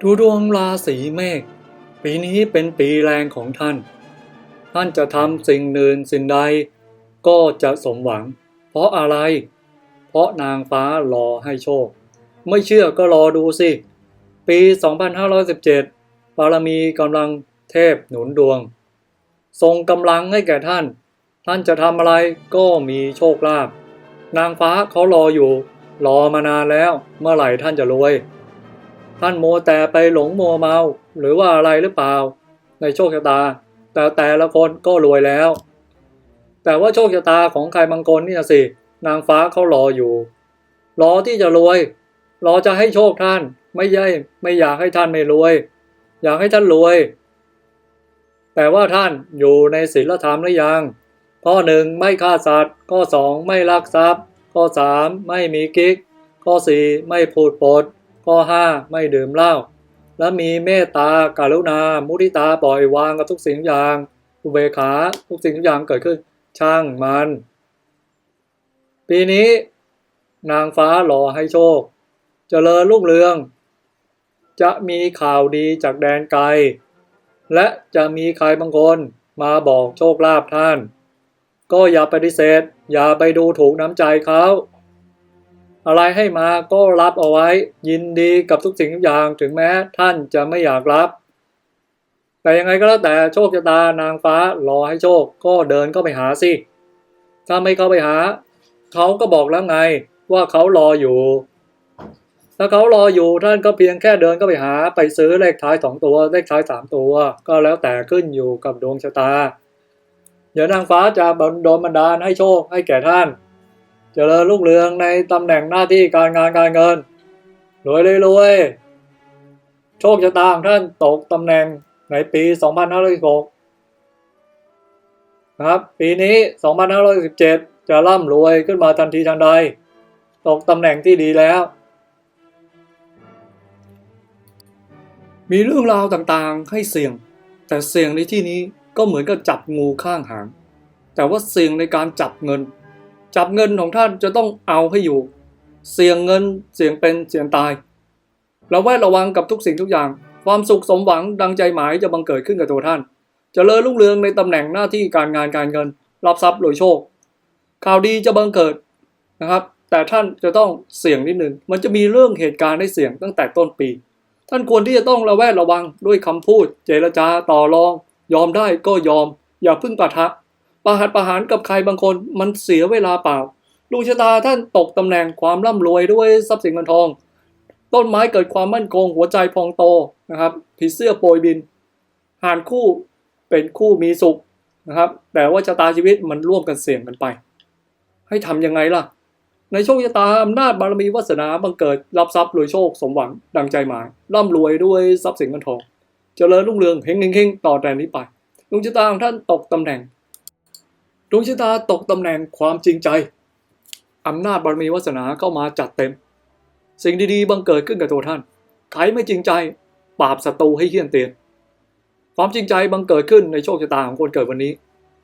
ดูดวงราศีเมษปีนี้เป็นปีแรงของท่าน ท่านจะทำสิ่งหนึ่งสิ่งใด ก็จะสมหวัง เพราะอะไร เพราะนางฟ้ารอให้โชค ไม่เชื่อก็รอดูสิ ปี 2517 บารมีกำลังเทพหนุนดวงส่งกำลังให้แก่ท่าน ท่านจะทำอะไรก็มีโชคลาภนางฟ้าเขารออยู่ รอมานานแล้ว เมื่อไหร่ท่านจะรวย ท่านโมแต่ไปหลงมัวเมา หรือว่าอะไรหรือเปล่า ในโชคชะตา แต่แต่ละคนก็รวยแล้ว แต่ว่าโชคชะตาของใครบางคนนี่นะสิ นางฟ้าเขารออยู่ รอที่จะรวย รอจะให้โชคท่าน ไม่ใช่ไม่อยากให้ท่านไม่รวย อยากให้ท่านรวย แต่ว่าท่านอยู่ในศีลธรรมหรือยัง ข้อหนึ่งไม่ฆ่าสัตว์ ข้อสองไม่ลักทรัพย์ ข้อสามไม่มีกิ๊ก ข้อสี่ไม่พูดปด ข้อห้าไม่ดื่มเหล้าและมีเมตตาการุณา มุทิตาปล่อยวางกับทุกสิ่งทุกอย่าง อุเบกขาทุกสิ่งทุกอย่างเกิดขึ้นช่างมัน ปีนี้นางฟ้ารอให้โชคเจริญรุ่งเรือง จะมีข่าวดีจากแดนไกล และจะมีใครบางคนมาบอกโชคลาภท่าน ก็อย่าปฏิเสธ อย่าไปดูถูกน้ำใจเขา อะไรให้มาก็รับเอาไว้ ยินดีกับทุกสิ่งทุกอย่างถึงแม้ท่านจะไม่อยากรับ แต่ยังไงก็แล้วแต่โชคชะตานางฟ้ารอให้โชคก็เดินเข้าไปหาสิถ้าไม่เข้าไปหา เขาก็บอกแล้วไงว่าเขารออยู่ ถ้าเขารออยู่ท่านก็เพียงแค่เดินเข้าไปหาไปซื้อเลขท้ายสองตัวเลขท้ายสามตัว ก็แล้วแต่ขึ้นอยู่กับดวงชะตาเดี๋ยวนางฟ้าจะโดนบันดาลให้โชคให้แก่ท่าน เจริญรุ่งเรืองในตำแหน่งหน้าที่การงานการเงินรวยเลยรวยโชคชะตาของท่านตกตำแหน่งในปี 2516นะครับ ปีนี้ 2517 จะร่ำรวยขึ้นมาทันทีทันใด ตกตำแหน่งที่ดีแล้ว มีเรื่องราวต่างๆให้เสี่ยง แต่เสี่ยงในที่นี้ก็เหมือนกับจับงูข้างหาง แต่ว่าเสี่ยงในการจับเงิน จับเงินของท่านจะต้องเอาให้อยู่ เสี่ยงเงินเสี่ยงเป็นเสี่ยงตายเราแวดระวังกับทุกสิ่งทุกอย่าง ความสุขสมหวังดังใจหมายจะบังเกิดขึ้นกับตัวท่านจเจริญรุ่งเรืองในตำแหน่งหน้าที่การงานการเงิน รับทรัพย์รวยโชค ข่าวดีจะบังเกิดนะครับ แต่ท่านจะต้องเสี่ยงนิดหนึ่งมันจะมีเรื่องเหตุการณ์ให้เสี่ยงตั้งแต่ต้นปี ท่านควรที่จะต้องระแวดระวังด้วยคำพูด เจรจาต่อรอง ยอมได้ก็ยอม อย่าพึ่งปะทะ ประหัตประหารกับใครบางคนมันเสียเวลาเปล่าดวงชะตาท่านตกตำแหน่งความร่ำรวยด้วยทรัพย์สินเงินทอง ต้นไม้เกิดความมั่นคงหัวใจพองโตนะครับผีเสื้อโปรยบินหานคู่เป็นคู่มีสุขนะครับ แต่ว่าชะตาชีวิตมันร่วมกันเสี่ยงกันไป ให้ทำยังไงล่ะ ในโชคชะตาอำนาจบารมีวาสนาบังเกิดรับทรัพย์รวยโชคสมหวังดังใจหมายร่ำรวยด้วยทรัพย์สินเงินทองเจริญรุ่งเรืองเฮงเฮงต่อแต่นี้ไปดวงชะตาของท่านตกตำแหน่ง ดวงชะตาตกตำแหน่งความจริงใจอำนาจบารมีวาสนาเข้ามาจัดเต็ม สิ่งดีๆบังเกิดขึ้นกับตัวท่านใครไม่จริงใจปราบศัตรูให้เฮี้ยนเตียน ความจริงใจบังเกิดขึ้นในโชคชะตาของคนเกิดวันนี้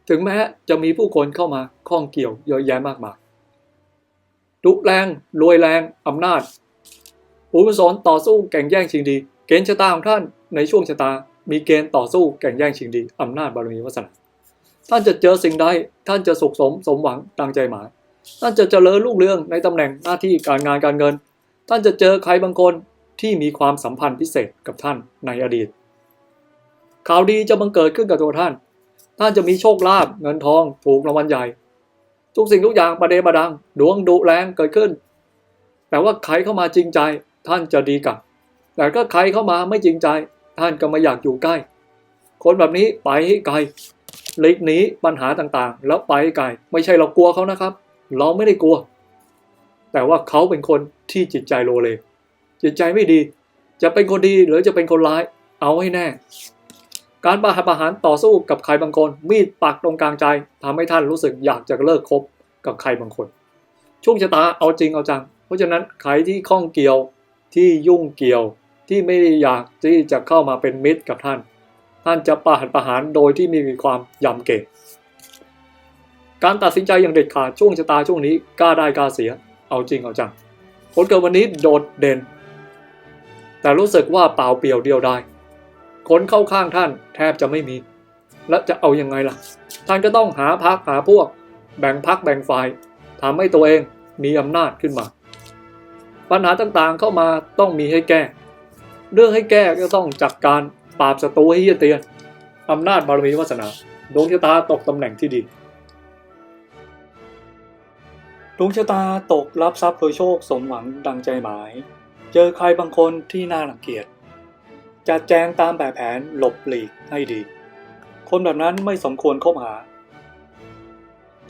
ถึงแม้จะมีผู้คนเข้ามาข้องเกี่ยวเยอะแยะมากมายดุแรงรวยแรงอำนาจอุปสรรต่อสู้แข่งแย่งชิงดี เกณฑ์ชะตาของท่านในช่วงชะตา มีเกณฑ์ต่อสู้แข่งแย่งชิงดีอำนาจบารมีวาสนา ท่านจะเจอสิ่งใดท่านจะสุขสมสมหวังดังใจหมาย ท่านจะเจริญรุ่งเรืองในตำแหน่งหน้าที่การงานการเงิน ท่านจะเจอใครบางคนที่มีความสัมพันธ์พิเศษกับท่านในอดีต ข่าวดีจะบังเกิดขึ้นกับตัวท่าน ท่านจะมีโชคลาภเงินทองถูกรางวัลใหญ่ ทุกสิ่งทุกอย่างประเดประดัง ดวงดุแรงเกิดขึ้น แต่ว่าใครเข้ามาจริงใจท่านจะดีกับ แต่ก็ใครเข้ามาไม่จริงใจ ท่านก็ไม่อยากอยู่ใกล้ คนแบบนี้ไปให้ไกล หลีกหนีปัญหาต่างๆ แล้วไปไกลไม่ใช่เรากลัวเขานะครับ เราไม่ได้กลัว แต่ว่าเขาเป็นคนที่จิตใจโลเล จิตใจไม่ดี จะเป็นคนดีหรือจะเป็นคนร้าย เอาให้แน่ การประหารประหารต่อสู้กับใครบางคน มีดปักตรงกลางใจทำให้ท่านรู้สึกอยากจะเลิกคบกับใครบางคน ช่วงชะตาเอาจริงเอาจัง เพราะฉะนั้นใครที่ข้องเกี่ยวที่ยุ่งเกี่ยวที่ไม่อยากที่จะเข้ามาเป็นมิตรกับท่าน ท่านจะประหารประหารโดยที่ไม่มีความยำเก่งการตัดสินใจอย่างเด็ดขาดช่วงชะตาช่วงนี้กล้าได้กล้าเสีย เอาจริงเอาจังคนเกิดวันนี้โดดเด่น แต่รู้สึกว่าเปล่าเปลี่ยวเดียวดายคนเข้าข้างท่านแทบจะไม่มี และจะเอายังไงล่ะ ท่านก็ต้องหาพักหาพวก แบ่งพักแบ่งฝ่ายทำให้ตัวเองมีอำนาจขึ้นมา ปัญหาต่างๆเข้ามาต้องมีให้แก้ เรื่องให้แก้ก็ต้องจัดการ ปราบศัตรูให้เยียเตียนอำนาจบารมีวาสนาดวงชะตาตกตำแหน่งที่ดีดวงชะตาตกรับทรัพย์โดยโชคสมหวังดังใจหมาย เจอใครบางคนที่น่ารังเกียจจัดแจงตามแบบแผนหลบหลีกให้ดี คนแบบนั้นไม่สมควรคบหา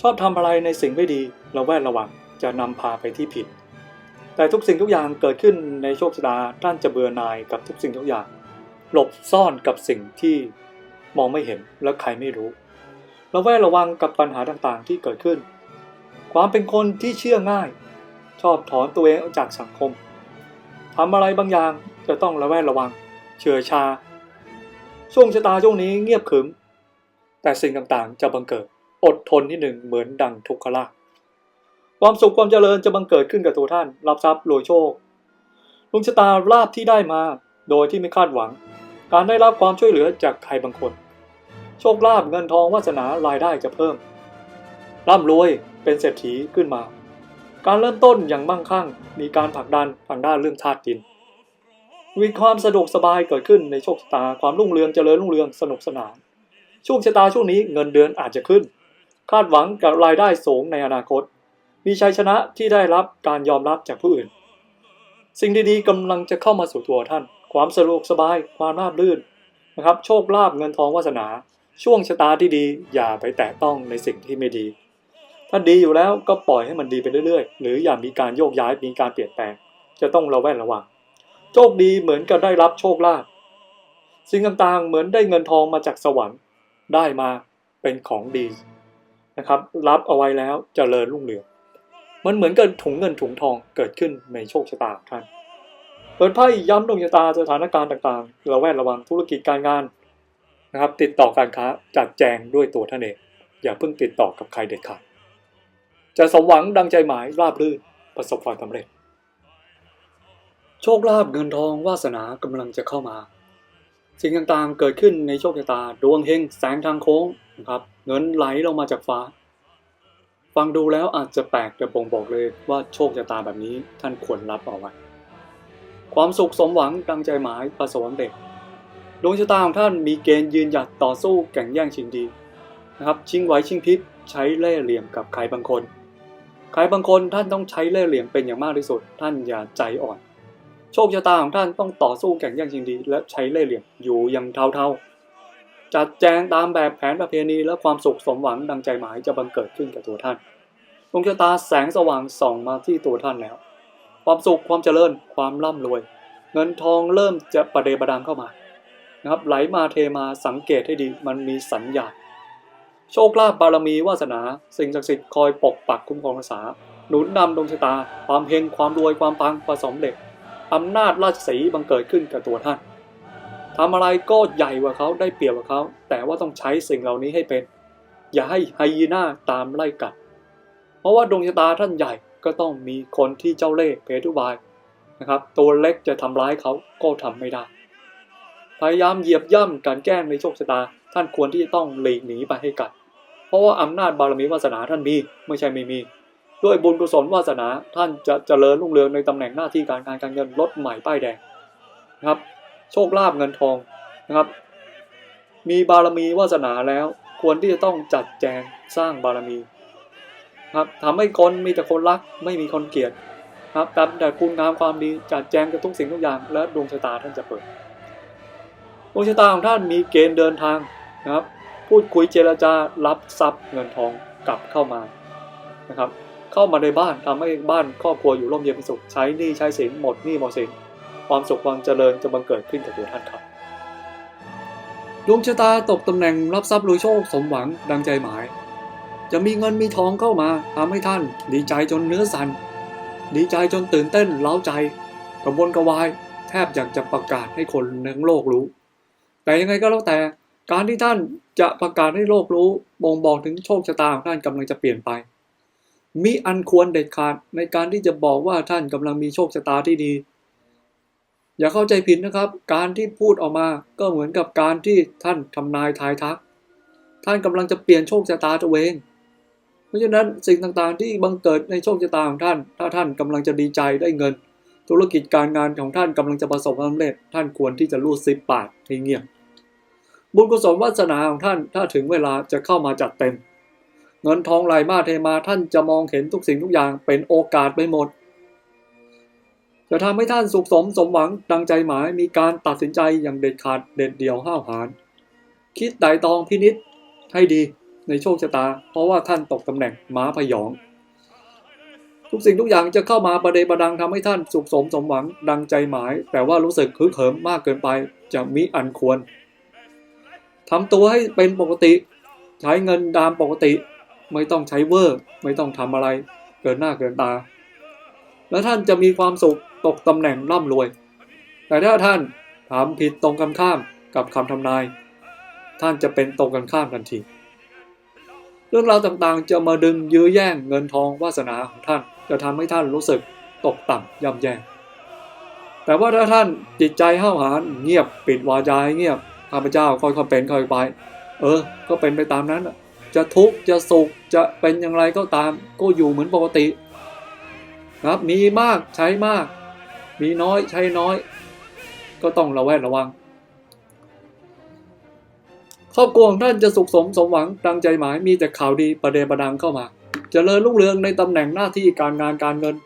ชอบทำอะไรในสิ่งไม่ดีระแวดระวังจะนำพาไปที่ผิด แต่ทุกสิ่งทุกอย่างเกิดขึ้นในโชคชะตาท่านจะเบื่อหน่ายกับทุกสิ่งทุกอย่าง หลบซ่อนกับสิ่งที่มองไม่เห็นและใครไม่รู้ระแวดระวังกับปัญหาต่างๆที่เกิดขึ้น ความเป็นคนที่เชื่อง่าย ชอบถอนตัวเองออกจากสังคมทำอะไรบางอย่างจะต้องระแวดระวังเฉื่อยชา ช่วงชะตาช่วงนี้เงียบขึม แต่สิ่งต่างๆจะบังเกิด อดทนนิดหนึ่งเหมือนดังทุกขลาภความสุขความเจริญจะบังเกิดขึ้นกับตัวท่าน รับทรัพย์รวยโชคดวงชะตาลาภที่ได้มา โดยที่ไม่คาดหวัง การได้รับความช่วยเหลือจากใครบางคน โชคลาภเงินทองวาสนารายได้จะเพิ่ม ร่ำรวยเป็นเศรษฐีขึ้นมา การเริ่มต้นอย่างมั่งคั่ง มีการผลักดันทางด้านเรื่องธาตุดิน มีความสะดวกสบายเกิดขึ้นในโชคชะตาความรุ่งเรืองเจริญรุ่งเรืองสนุกสนาน ช่วงชะตาช่วงนี้เงินเดือนอาจจะขึ้น คาดหวังกับรายได้สูงในอนาคต มีชัยชนะที่ได้รับการยอมรับจากผู้อื่น สิ่งดีๆกำลังจะเข้ามาสู่ตัวท่าน ความสะดวกสบายความราบรื่นนะครับ โชคลาภเงินทองวาสนา ช่วงชะตาที่ดี อย่าไปแตะต้องในสิ่งที่ไม่ดี ถ้าดีอยู่แล้วก็ปล่อยให้มันดีไปเรื่อยๆ หรืออย่ามีการโยกย้ายมีการเปลี่ยนแปลง จะต้องระแวดระวังโชคดีเหมือนกับได้รับโชคลาภสิ่งต่างๆเหมือนได้เงินทองมาจากสวรรค์ได้มาเป็นของดีนะครับ รับเอาไว้แล้วจเจริญรุ่งเรือง มันเหมือนกับถุงเงินถุงทองเกิดขึ้นในโชคชะตาท่านเปิดไพ่ย้ำดวงชะตาสถานการณ์ต่างๆ ระแวดระวังธุรกิจการงานนะครับ ติดต่อการค้าจัดแจงด้วยตัวท่านเอง อย่าเพิ่งติดต่อกับใครเด็ดขาดจะสมหวังดังใจหมายราบรื่นประสบความสำเร็จ โชคลาภเงินทองวาสนากำลังจะเข้ามา สิ่งต่างๆเกิดขึ้นในโชคชะตาดวงเฮงแสงทางโค้งนะครับ เงินไหลลงมาจากฟ้า ฟังดูแล้วอาจจะแปลกแต่บ่งบอกเลยว่าโชคชะตาแบบนี้ท่านควรรับเอาไว้ ความสุขสมหวังดังใจหมายประสบความเร็จดวงชะตาของท่านมีเกณฑ์ยืนหยัดต่อสู้แข่งแย่งชิงดีนะครับชิงไหวชิงพริบใช้เล่ห์เหลี่ยมกับใครบางคน ใครบางคนท่านต้องใช้เล่ห์เหลี่ยมเป็นอย่างมากที่สุด ท่านอย่าใจอ่อน โชคชะตาของท่านต้องต่อสู้แข่งแย่งชิงดี และใช้เล่ห์เหลี่ยมอยู่อย่างเท่าๆ จัดแจงตามแบบแผนประเพณีและความสุขสมหวังดังใจหมายจะบังเกิดขึ้นกับตัวท่านดวงชะตาแสงสว่างส่องมาที่ตัวท่านแล้ว ความสุขความเจริญความร่ำรวย เงินทองเริ่มจะประเดประดังเข้ามานะครับไหลมาเทมาสังเกตให้ดีมันมีสัญญาณโชคลาภบารมีวาสนา สิ่งศักดิ์สิทธิ์คอยปกปักคุ้มครองรักษาหนุนนำดวงชะตา ความเฮงความรวยความปังประสมเด็จอำนาจราชสีบังเกิดขึ้นกับตัวท่าน ทำอะไรก็ใหญ่กว่าเขาได้เปรียบกว่าเขา แต่ว่าต้องใช้สิ่งเหล่านี้ให้เป็น อย่าให้ไฮยีน่าตามไล่กัด เพราะว่าดวงชะตาท่านใหญ่ก็ต้องมีคนที่เจ้าเล่ห์เพทุบายนะครับ ตัวเล็กจะทำร้ายเขาก็ทำไม่ได้ พยายามเหยียบย่ำการแกล้งในโชคชะตา ท่านควรที่จะต้องหลีกหนีไปให้กัด เพราะว่าอำนาจบารมีวาสนาท่านมีไม่ใช่ไม่มี ด้วยบุญกุศลวาสนาท่านจะเจริญรุ่งเรืองในตำแหน่งหน้าที่การงานการเงินรถใหม่ป้ายแดงนะครับ โชคลาภเงินทองนะครับ มีบารมีวาสนาแล้ว ควรที่จะต้องจัดแจงสร้างบารมีครับทำให้คนมีแต่คนรักไม่มีคนเกลียดครับแต่แต่คุณงามความดีจัดแจงกับทุกสิ่งทุกอย่าง และดวงชะตาท่านจะเปิดดวงชะตาของท่านมีเกณฑ์เดินทางนะครับ พูดคุยเจรจารับทรัพย์เงินทองกลับเข้ามานะครับ เข้ามาในบ้านทำให้บ้านครอบครัวอยู่ร่มเย็นเป็นสุขใช้หนี้ใช้สินหมดหนี้หมดสิน ความสุขความเจริญจะบังเกิดขึ้นกับตัวท่านครับ ดวงชะตาตกตำแหน่งรับทรัพย์รวยโชคสมหวังดังใจหมาย จะมีเงินมีทองเข้ามาทำให้ท่าน ดีใจจนเนื้อสัน่นดีใจจนตื่นเต้นเล้าใจกระวนกระวาย แทบอยากจะประกาศให้คนทั้งโลกรู้ แต่ยังไงก็แล้วแต่การที่ท่านจะประกาศให้โลกรู้บ่งบอกถึงโชคชะตาของท่านกำลังจะเปลี่ยนไปมีอันควรเด็ดขาดในการที่จะบอกว่าท่านกำลังมีโชคชะตาที่ดี อย่าเข้าใจผิดนะครับ การที่พูดออกมาก็เหมือนกับการที่ท่านทำนายทายทัก ท่านกำลังจะเปลี่ยนโชคชะตาตัวเอง เพราะฉะนั้นสิ่งต่างๆที่บังเกิดในโชคชะตาของท่าน ถ้าท่านกำลังจะดีใจได้เงิน ธุรกิจการงานของท่านกำลังจะประสบความสำเร็จ ท่านควรที่จะรูดซิปปากให้เงียบบุญกุศลวาสนาของท่านถ้าถึงเวลาจะเข้ามาจัดเต็ม เงินทองไหลมาเทมาท่านจะมองเห็นทุกสิ่งทุกอย่างเป็นโอกาสไปหมด จะทำให้ท่านสุขสมสมหวังดังใจหมายมีการตัดสินใจอย่างเด็ดขาดเด็ดเดี่ยวห้าวหาญคิดไต่ตองพินิษให้ดีในโชคชะตา เพราะว่าท่านตกตำแหน่งม้าพยอง ทุกสิ่งทุกอย่างจะเข้ามาประเดประดังทำให้ท่านสุขสมสมหวังดังใจหมาย แต่ว่ารู้สึกคึกเหิมมากเกินไปจะมิอันควรทำตัวให้เป็นปกติ ใช้เงินตามปกติ ไม่ต้องใช้เวอร์ ไม่ต้องทำอะไร เกินหน้าเกินตา แล้วท่านจะมีความสุข ตกตำแหน่งร่ำรวย แต่ถ้าท่านทำผิดตรงกันข้ามกับคำทำนาย ท่านจะเป็นตรงกันข้ามทันที เรื่องราวต่างๆ จะมาดึงยื้อแย่งเงินทองวาสนาของท่าน จะทำให้ท่านรู้สึกตกต่ำย่ำแย่แต่ว่าถ้าท่านจิตใจห้าวหาญเงียบปิดวาจาให้เงียบข้าพเจ้าค่อยๆเป็นค่อยไป เออ ก็เป็นไปตามนั้นจะทุกข์จะสุขจะเป็นอย่างไรก็ตาม ก็อยู่เหมือนปกติครับมีมากใช้มาก มีน้อยใช้น้อย ก็ต้องระแวดระวัง ครอบครัวของท่านจะสุขสมสมหวังดังใจหมายมีแต่ข่าวดีประเดประดังเข้ามาจเจริญรุ่งเรืองในตำแหน่งหน้าที่การงานการเงิน